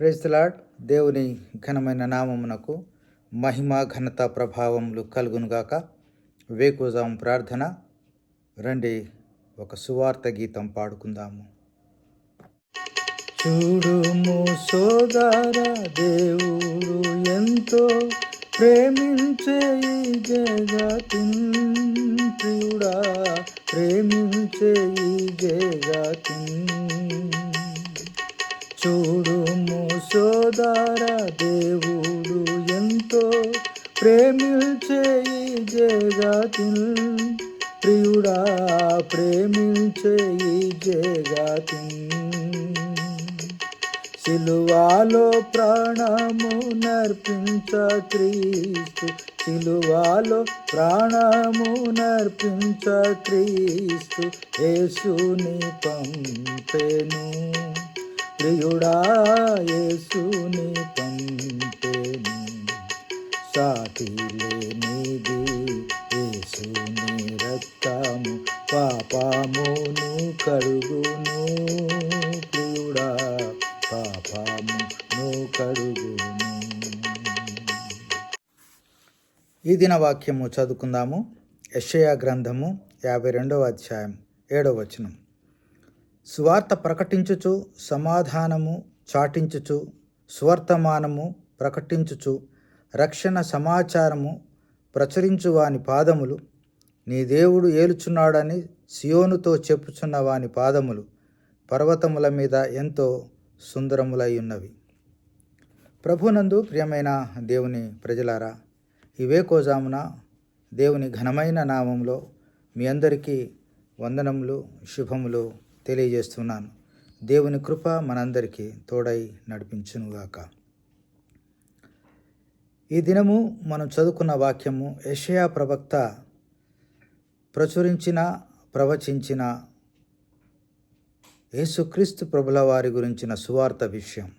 Praise the Lord దేవుని ఘనమైన నామమునకు మహిమ ఘనత ప్రభావములు కలుగునుగాక వేకుజాం ప్రార్థన. రండి ఒక సువార్త గీతం పాడుకుందాము. చూడుము సోదర దేవుడు ఎంతో ప్రేమించే ఈ జగతిన్. ప్రియుడా ప్రేమించే ఈ జగతిన్. చూడుము సోదర దేవుడు ఎంతో ప్రేమించే ఈ జగతిన్. ప్రియుడా ప్రేమించే ఈ జగతిన్. సిలువాలో ప్రాణము నర్పించ క్రీస్తు. సిలువాలో ప్రాణము నర్పించ క్రీస్తు. యేసుని పంపెను. ప్రియుడా యేసుని పంపెను సాటి లేనిది యేసుని రక్తము పాపమును కడుగును. ప్రియుడా పాపమును కడుగును. ఈ దిన వాక్యము చదువుకుందాము. యెషయా గ్రంథము యాభై రెండవ అధ్యాయం ఏడవ వచనం. సువార్త ప్రకటించుచు సమాధానము చాటించుచు స్వర్తమానము ప్రకటించుచు రక్షణ సమాచారము ప్రచురించు వాని పాదములు నీ దేవుడు ఏలుచున్నాడని సియోనుతో చెప్పుచున్న వాని పాదములు పర్వతముల మీద ఎంతో సుందరములై ఉన్నవి. ప్రభునందు ప్రియమైన దేవుని ప్రజలారా ఇవే కోజామున దేవుని ఘనమైన నామంలో మీ అందరికీ వందనములు శుభములు తెలియజేస్తున్నాను. దేవుని కృప మనందరికీ తోడై నడిపించునుగాక. ఈ దినము మనం చదువుకున్న వాక్యము యషయా ప్రవక్త ప్రచురించిన ప్రవచించిన యేసుక్రీస్తు ప్రభుల వారి గురించిన సువార్త విషయం.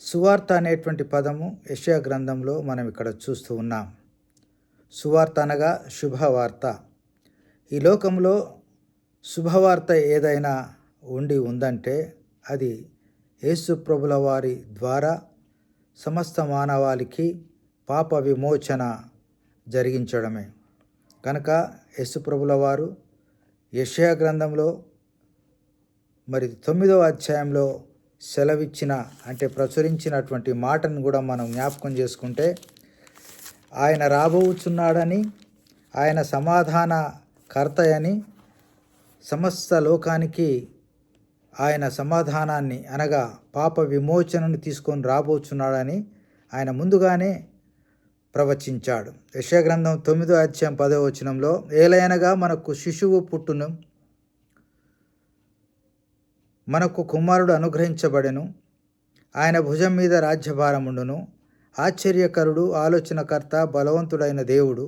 సువార్త అనేటువంటి పదము యషయా గ్రంథంలో మనం ఇక్కడ చూస్తూ ఉన్నాం. సువార్త అనగా శుభవార్త. ఈ లోకంలో శుభవార్త ఏదైనా ఉండి ఉందంటే అది యేసు ప్రభుల వారి ద్వారా సమస్త మానవాళికి పాప విమోచన జరిగించడమే. కనుక యేసుప్రభుల వారు యషయా గ్రంథంలో మరి తొమ్మిదవ అధ్యాయంలో సెలవిచ్చిన అంటే ప్రచురించినటువంటి మాటను కూడా మనం జ్ఞాపకం చేసుకుంటే ఆయన రాబోచున్నాడని ఆయన సమాధాన కర్తయని సమస్త లోకానికి ఆయన సమాధానాన్ని అనగా పాప విమోచనను తీసుకొని రాబోచున్నాడని ఆయన ముందుగానే ప్రవచించాడు. యశగ్రంథం తొమ్మిదో అధ్యాయం పదో వచనంలో ఏలయనగా మనకు శిశువు పుట్టును మనకు కుమారుడు అనుగ్రహించబడెను ఆయన భుజం మీద రాజ్యభారముండును ఆశ్చర్యకరుడు ఆలోచనకర్త బలవంతుడైన దేవుడు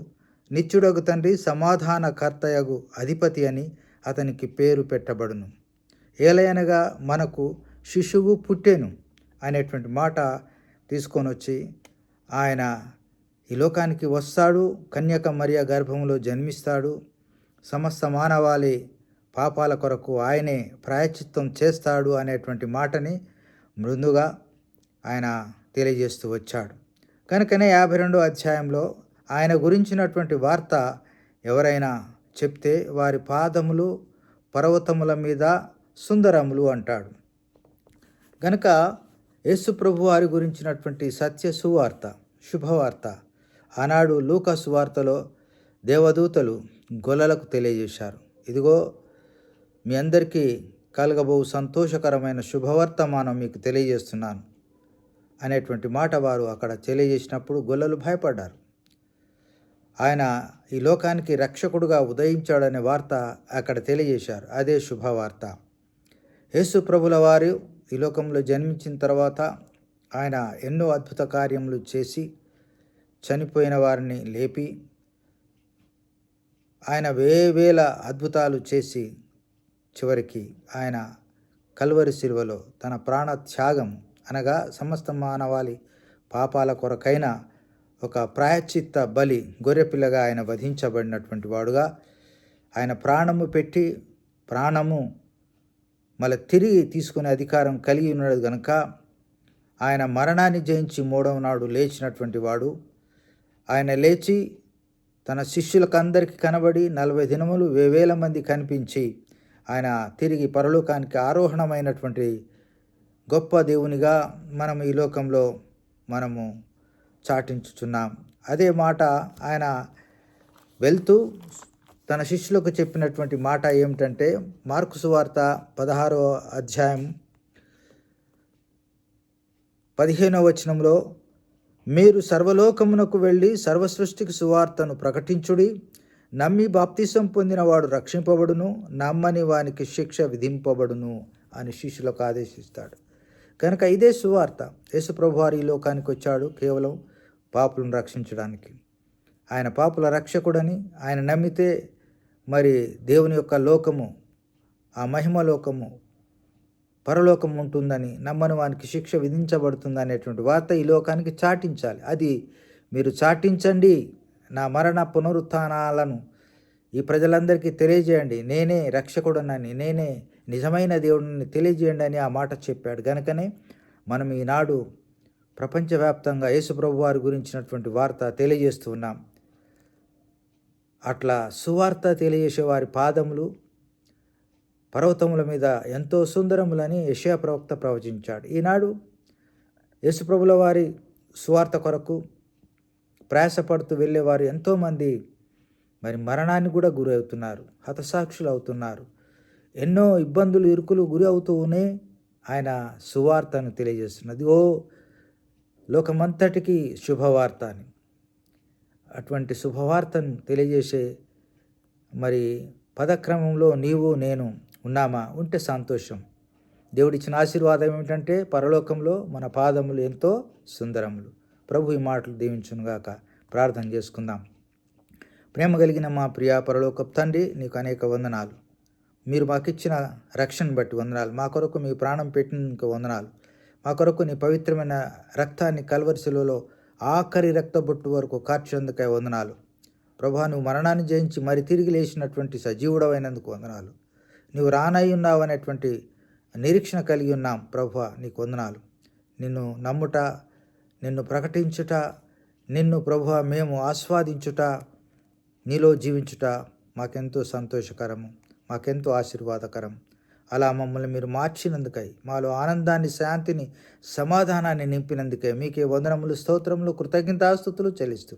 నిత్యుడగు తండ్రి సమాధానకర్తయగు అధిపతి అని అతనికి పేరు పెట్టబడును. ఏలయనగా మనకు శిశువు పుట్టెను అనేటువంటి మాట తీసుకొని వచ్చి ఆయన ఈ లోకానికి వస్తాడు కన్యక మరియ గర్భంలో జన్మిస్తాడు సమస్త మానవాళి పాపాల కొరకు ఆయనే ప్రాయచిత్తం చేస్తాడు అనేటువంటి మాటని మృదుగా ఆయన తెలియజేస్తూ వచ్చాడు. కనుకనే యాభై రెండో అధ్యాయంలో ఆయన గురించినటువంటి వార్త ఎవరైనా చెప్తే వారి పాదములు పర్వతముల మీద సుందరములు అంటాడు. గనక యేసుప్రభు వారి గురించినటువంటి సత్య సువార్త శుభవార్త ఆనాడు లూకా సువార్తలో దేవదూతలు గొల్లలకు తెలియజేశారు. ఇదిగో మీ అందరికీ కలగబో సంతోషకరమైన శుభవర్తమానం మీకు తెలియజేస్తున్నాను అనేటువంటి మాట వారు అక్కడ తెలియజేసినప్పుడు గొల్లలు భయపడ్డారు. ఆయన ఈ లోకానికి రక్షకుడుగా ఉదయించాడనే వార్త అక్కడ తెలియజేశారు. అదే శుభవార్త. యేసు ప్రభుల వారు ఈ లోకంలో జన్మించిన తర్వాత ఆయన ఎన్నో అద్భుత కార్యములు చేసి చనిపోయిన వారిని లేపి ఆయన వేవేల అద్భుతాలు చేసి చివరికి ఆయన కల్వరి శిలువలో తన ప్రాణ త్యాగం అనగా సమస్త మానవాళి పాపాల కొరకైన ఒక ప్రాయశ్చిత్త బలి గొర్రెపిల్లగా ఆయన వధించబడినటువంటి వాడుగా ఆయన ప్రాణము పెట్టి ప్రాణము మళ్ళీ తిరిగి తీసుకునే అధికారం కలిగి ఉన్నాడు కనుక ఆయన మరణాన్ని జయించి మూడవ నాడు లేచినటువంటి వాడు. ఆయన లేచి తన శిష్యులకందరికీ కనబడి నలభై దినములు వేవేల మంది కనిపించి ఆయన తిరిగి పరలోకానికి ఆరోహణమైనటువంటి గొప్ప దేవునిగా మనం ఈ లోకంలో మనము చాటించుచున్నాం. అదే మాట ఆయన వెళ్తూ తన శిష్యులకు చెప్పినటువంటి మాట ఏమిటంటే మార్కు సువార్త పదహారో అధ్యాయం పదిహేనవ వచనంలో మీరు సర్వలోకమునకు వెళ్ళి సర్వ సృష్టికి సువార్తను ప్రకటించుడి నమ్మి బాప్తిసం పొందినవాడు రక్షింపబడును నమ్మని వానికి శిక్ష విధింపబడును అని శిష్యులకు ఆదేశిస్తాడు. కనుక ఇదే సువార్త. యేసుప్రభు వారు ఈ లోకానికి వచ్చాడు కేవలం పాపులను రక్షించడానికి. ఆయన పాపుల రక్షకుడని ఆయన నమ్మితే మరి దేవుని యొక్క లోకము ఆ మహిమ లోకము పరలోకం ఉంటుందని నమ్మని వానికి శిక్ష విధించబడుతుంది అనేటువంటి వార్త ఈ లోకానికి చాటించాలి. అది మీరు చాటించండి. నా మరణ పునరుత్నాలను ఈ ప్రజలందరికీ తెలియజేయండి. నేనే రక్షకుడనని నేనే నిజమైన దేవుడిని తెలియజేయండి అని ఆ మాట చెప్పాడు. గనుకనే మనం ఈనాడు ప్రపంచవ్యాప్తంగా యేసుప్రభు వారి గురించినటువంటి వార్త తెలియజేస్తూ ఉన్నాం. అట్లా సువార్త తెలియజేసే వారి పాదములు పర్వతముల మీద ఎంతో సుందరములని యషయా ప్రవక్త ప్రవచించాడు. ఈనాడు యేసుప్రభుల వారి సువార్త కొరకు ప్రయాసపడుతూ వెళ్ళేవారు ఎంతోమంది మరి మరణాన్ని కూడా గురవుతున్నారు హతసాక్షులు అవుతున్నారు ఎన్నో ఇబ్బందులు ఇరుకులు గురి అవుతూనే ఆయన సువార్తను తెలియజేస్తున్నది. ఓ లోకమంతటికి శుభవార్త అని. అటువంటి శుభవార్తను తెలియజేసే మరి పదక్రమంలో నీవు నేను ఉన్నామా? ఉంటే సంతోషం. దేవుడిచ్చిన ఆశీర్వాదం ఏమిటంటే పరలోకంలో మన పాదములు ఎంతో సుందరములు. ప్రభు ఈ మాటలు దీవించునుగాక ప్రార్థన చేసుకుందాం. ప్రేమ కలిగిన మా ప్రియ పరలోక తండ్రి నీకు అనేక వందనాలు. మీరు మాకు ఇచ్చిన రక్షణ బట్టి వందనాలు. మా కొరకు మీ ప్రాణం పెట్టినందుకు వందనాలు. మా కొరకు నీ పవిత్రమైన రక్తాన్ని కల్వరిశిలలో ఆఖరి రక్తబొట్టు వరకు కార్చేందుకై వందనాలు. ప్రభా నువ్వు మరణాన్ని జయించి మరి తిరిగి లేచినటువంటి సజీవుడమైనందుకు వందనాలు. నువ్వు రానై ఉన్నావు అనేటువంటి నిరీక్షణ కలిగి ఉన్నాం ప్రభా నీకు వందనాలు. నిన్ను నమ్ముట నిన్ను ప్రకటించుట నిన్ను ప్రభు మేము ఆస్వాదించుట నీలో జీవించుట మాకెంతో సంతోషకరము. మాకెంతో ఆశీర్వాదకరం. అలా మమ్మల్ని మీరు మార్చినందుకై మాలో ఆనందాన్ని శాంతిని సమాధానాన్ని నింపినందుకై మీకే వందనములు స్తోత్రములు కృతజ్ఞతాస్థుతులు చెల్లిస్తూ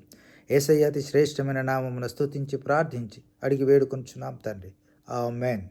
ఏసయ్య అతి శ్రేష్టమైన నామమును స్తుతించి ప్రార్థించి అడిగి వేడుకొంచున్నాం తండ్రి. ఆ మేన్